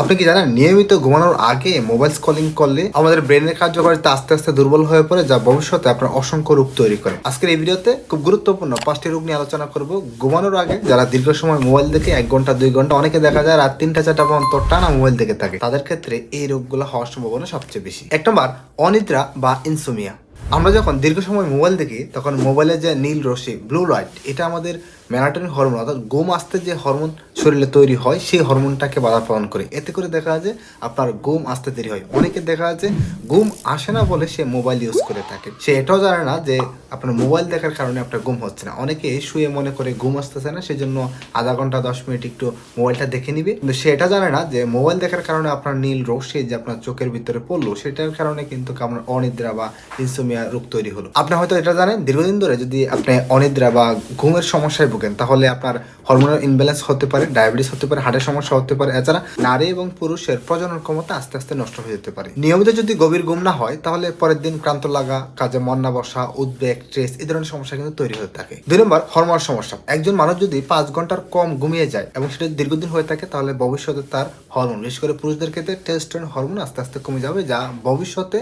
আপনি কি জানেন? নিয়মিত ঘুমানোর আগে মোবাইল স্কলিং করলে আমাদের ব্রেনের কার্যকারিতা আস্তে আস্তে দুর্বল হয়ে পড়ে, যা ভবিষ্যতে আপনার অসংখ্য রোগ তৈরি করে। আজকের এই ভিডিওতে খুব গুরুত্বপূর্ণ পাঁচটি রোগ নিয়ে আলোচনা করব। ঘুমানোর আগে যারা দীর্ঘ সময় মোবাইল দেখে এক ঘণ্টা, দুই ঘণ্টা, অনেকে দেখা যায় রাত তিনটা, চারটা পর্যন্ত টানা মোবাইল দেখে থাকে। তাদের ক্ষেত্রে এই রোগগুলো হওয়ার সম্ভাবনা সবচেয়ে বেশি। এক নম্বর, অনিদ্রা বা ইনসোমিয়া আমরা যখন দীর্ঘ সময় মোবাইল দেখি, তখন মোবাইলে যে নীল রশ্মি ব্লু লাইট এটা আমাদের ম্যালাটোনিন হরমোন, অর্থাৎ ঘুম আসতে যে হরমোন শরীরে তৈরি হয়, সেই হরমোনটাকে বাধা প্রদান করে। এতে করে দেখা যায় যে আপনার ঘুম আসতে দেরি হয়। অনেকে দেখা যায় যে ঘুম আসে না বলে সে মোবাইল ইউজ করে থাকে। সে এটাও জানে না যে আপনার মোবাইল দেখার কারণে আপনার ঘুম হচ্ছে না। অনেকে শুয়ে মনে করে ঘুম আসতেছে না, সেজন্য আধা ঘণ্টা, দশ মিনিট একটু মোবাইলটা দেখে নিবে। কিন্তু সে এটা জানে না যে মোবাইল দেখার কারণে আপনার নীল রশ্মি যে আপনার চোখের ভিতরে পড়ল, সেটার কারণে কিন্তু আপনার অনিদ্রা বা ইনসোমিয়া রোগ তৈরি হলো। আপনি হয়তো এটা জানেন, দীর্ঘদিন ধরে যদি আপনি অনিদ্রা বা ঘুমের সমস্যায় ভুগেন তাহলে আপনার হরমোনাল ইনব্যালেন্স হতে পারে ডায়াবেটিস হতে পারে হার্টের সমস্যা হতে পারে, এছাড়া নারী এবং পুরুষের প্রজনন ক্ষমতা আস্তে আস্তে নষ্ট হয়ে যেতে পারে। নিয়মিত যদি গভীর ঘুম না হয়, তাহলে পরের দিন ক্লান্ত লাগা, কাজে মন না বসা, উদ্বেগ স্ট্রেস এই ধরনের সমস্যা কিন্তু তৈরি হতে থাকে। দুই নম্বর হরমোন সমস্যা। একজন মানুষ যদি পাঁচ ঘণ্টার কম ঘুমিয়ে যায় এবং সেটা দীর্ঘদিন হয়ে থাকে, তাহলে ভবিষ্যতে তার হরমোন বিশেষ করে পুরুষদের ক্ষেত্রে টেস্টোস্টেরন হরমোন আস্তে আস্তে কমে যাবে, যা ভবিষ্যতে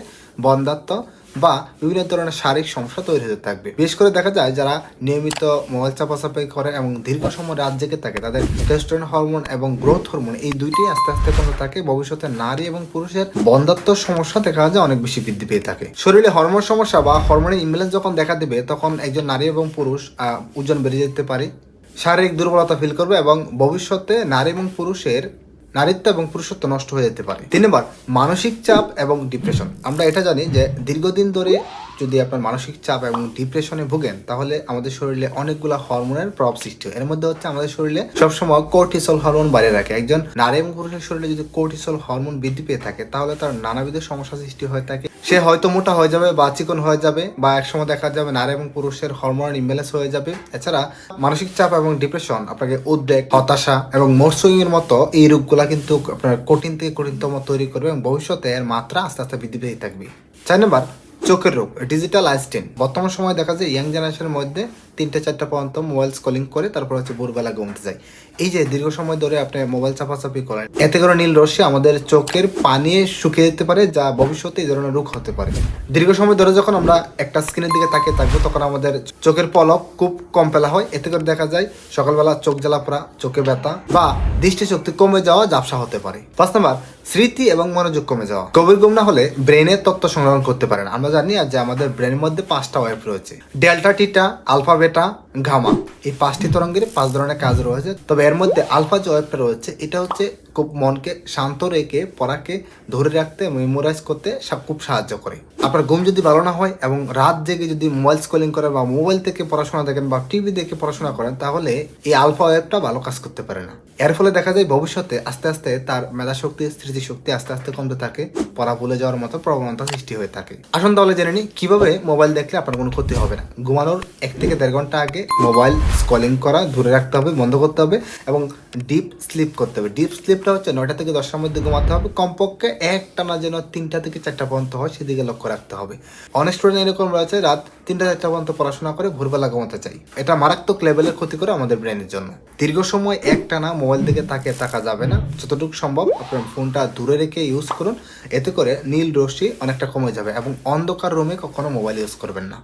বন্ধাত্ম বা বিভিন্ন ধরনের শারীরিক সমস্যা তৈরি হতে থাকবে। বিশেষ করে দেখা যায় যারা নিয়মিত মোবাইল চাপাচাপি করে এবং দীর্ঘ সময় রাত জেগে থাকে, তাদের টেস্টোস্টেরন হরমোন এবং গ্রোথ হরমোন এই দুইটি আস্তে আস্তে কমে থাকে। ভবিষ্যতে নারী এবং পুরুষের বন্ধাত্ম সমস্যা দেখা যায় অনেক বেশি বৃদ্ধি পেয়ে থাকে। শরীরে হরমোন সমস্যা বা হরমোনের ইমব্যালেন্স যখন দেখা দেবে, তখন একজন নারী এবং পুরুষ ওজন বেড়ে যেতে পারে। শারীরিক দুর্বলতা ফিল করবে এবং ভবিষ্যতে নারী এবং পুরুষের নারীত্ব এবং পুরুষত্ব নষ্ট হয়ে যেতে পারে। তিন নম্বর, মানসিক চাপ এবং ডিপ্রেশন আমরা এটা জানি যে দীর্ঘদিন ধরে যদি আপনার মানসিক চাপ এবং ডিপ্রেশনে ভোগেন, তাহলে আমাদের শরীরে অনেকগুলো হরমোনের প্রভাব সৃষ্টি হয়। এর মধ্যে হচ্ছে আমাদের শরীরে সবসময় কোর্টিসল হরমোন বাড়িয়ে রাখে। একজন নারী এবং পুরুষের শরীরে যদি কোর্টিসল হরমোন বৃদ্ধি পেয়ে থাকে, তাহলে তার নানাবিধ সমস্যা সৃষ্টি হয়ে থাকে। সে হয়তো মোটা হয়ে যাবে বা চিকন হয়ে যাবে বা একসময় দেখা যাবে নারী এবং পুরুষের হরমোন ইমব্যালেন্স হয়ে যাবে। এছাড়া মানসিক চাপ এবং ডিপ্রেশন আপনাকে উদ্বেগ, হতাশা এবং মোরসুইং এর মতো এই রোগগুলা কিন্তু আপনার কঠিন থেকে কঠিনতম তৈরি করবে এবং ভবিষ্যতে এর মাত্রা আস্তে আস্তে বৃদ্ধি পেয়ে থাকবে। চার নম্বর চোখের রোগ ডিজিটাল আইস্টেন বর্তমান সময় দেখা যায় ইয়াং জেনারেশনের মধ্যে তিনটে চারটা পর্যন্ত মোবাইল স্কলিং করে, তারপর হচ্ছে ভোরবেলা ঘুমতে যায়। এই যে দীর্ঘ সময় ধরে আপনি মোবাইল চাপাচাপি করেন, এতে করে নীল রশ্মি আমাদের চোখের পানি শুকিয়ে যেতে পারে, যা ভবিষ্যতে এই ধরনের রোগ হতে পারে। দীর্ঘ সময় ধরে যখন আমরা একটা স্ক্রিনের দিকে তাকিয়ে থাকব, তখন আমাদের চোখের পলক খুব কম ফেলা হয়। এতে করে দেখা যায় সকালবেলা চোখ জ্বালা পড়া, চোখে ব্যথা বা দৃষ্টিশক্তি কমে যাওয়া, ঝাপসা হতে পারে। পাঁচ নাম্বার স্মৃতি এবং মনোযোগ কমে যাওয়া। গভীর গুম না হলে ব্রেনের তত্ত্ব সংগ্রহণ করতে পারেন। আমরা জানি যে আমাদের ব্রেনের মধ্যে পাঁচটা ওয়েভ রয়েছে। Delta, theta, alpha, beta gamma. এই পাঁচটি তরঙ্গের পাঁচ ধরনের কাজ রয়েছে। তবে এর মধ্যে আলফা যে ওয়েভটা রয়েছে, এটা হচ্ছে খুব মনকে শান্ত রেখে, পড়াকে ধরে রাখতে মেমোরাইজ করতে সব খুব সাহায্য করে। আপনার ঘুম যদি ভালো না হয় এবং রাত জেগে যদি মোবাইল স্কলিং করেন বা মোবাইল থেকে পড়াশোনা দেখেন বা টিভি দেখে পড়াশোনা করেন, তাহলে এই আলফা ওয়েবটা ভালো কাজ করতে পারে না। এর ফলে দেখা যায় ভবিষ্যতে আস্তে আস্তে তার মেধাশক্তি, স্মৃতিশক্তি আস্তে আস্তে কমতে থাকে, পড়া ভুলে যাওয়ার মতো প্রবণতা সৃষ্টি হয়ে থাকে। আসুন তাহলে জেনে নিই, কীভাবে মোবাইল দেখলে আপনার কোনো ক্ষতি হবে না? ঘুমানোর এক থেকে দেড় ঘণ্টা আগে মোবাইল স্কলিং করা দূরে রাখতে হবে, বন্ধ করতে হবে এবং ডিপ স্লিপ করতে হবে। ডিপ স্লিপটা হচ্ছে নয়টা থেকে দশটার মধ্যে ঘুমাতে হবে। কমপক্ষে একটা না যেন তিনটা থেকে চারটা পর্যন্ত হয়, সেদিকে লক্ষ্য রাখতে হবে। অনেক স্টুডেন্ট এরকম রয়েছে, রাত তিনটা চারটা পর্যন্ত পড়াশোনা করে ভোরবেলা ঘুমাতে চাই। এটা মারাত্মক লেভেলের ক্ষতি করে আমাদের ব্রেনের জন্য। দীর্ঘ সময় একটানা মোবাইল দিকে তাকিয়ে থাকা যাবে না। যতটুকু সম্ভব আপনার ফোনটা দূরে রেখে ইউজ করুন। এতে করে নীল রশ্মি অনেকটা কমে যাবে এবং অন্ধকার রুমে কখনো মোবাইল ইউজ করবেন না।